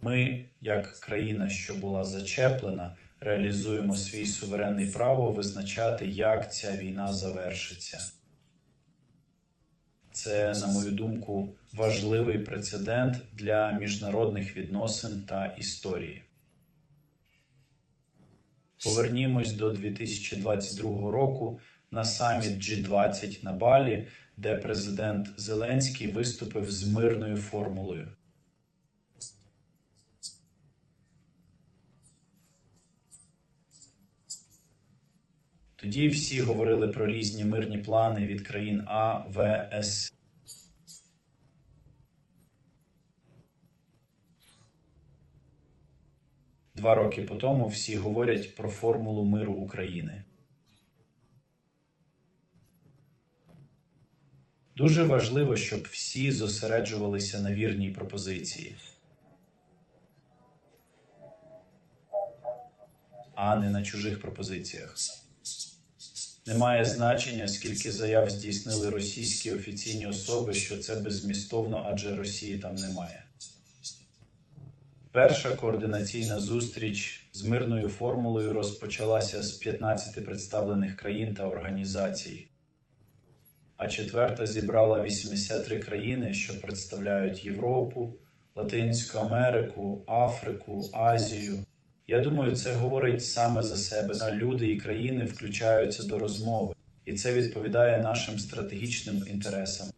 Ми, як країна, що була зачеплена, реалізуємо свій суверенний право визначати, як ця війна завершиться. Це, на мою думку, важливий прецедент для міжнародних відносин та історії. Повернімось до 2022 року на саміт G20 на Балі, де президент Зеленський виступив з мирною формулою. Тоді всі говорили про різні мирні плани від країн А, В, С. Два роки по тому всі говорять про формулу миру України. Дуже важливо, щоб всі зосереджувалися на вірній пропозиції, а не на чужих пропозиціях. Немає значення, скільки заяв здійснили російські офіційні особи, що це беззмістовно, адже Росії там немає. Перша координаційна зустріч з мирною формулою розпочалася з 15 представлених країн та організацій, а четверта зібрала 83 країни, що представляють Європу, Латинську Америку, Африку, Азію. Я думаю, це говорить саме за себе. Люди і країни включаються до розмови, і це відповідає нашим стратегічним інтересам.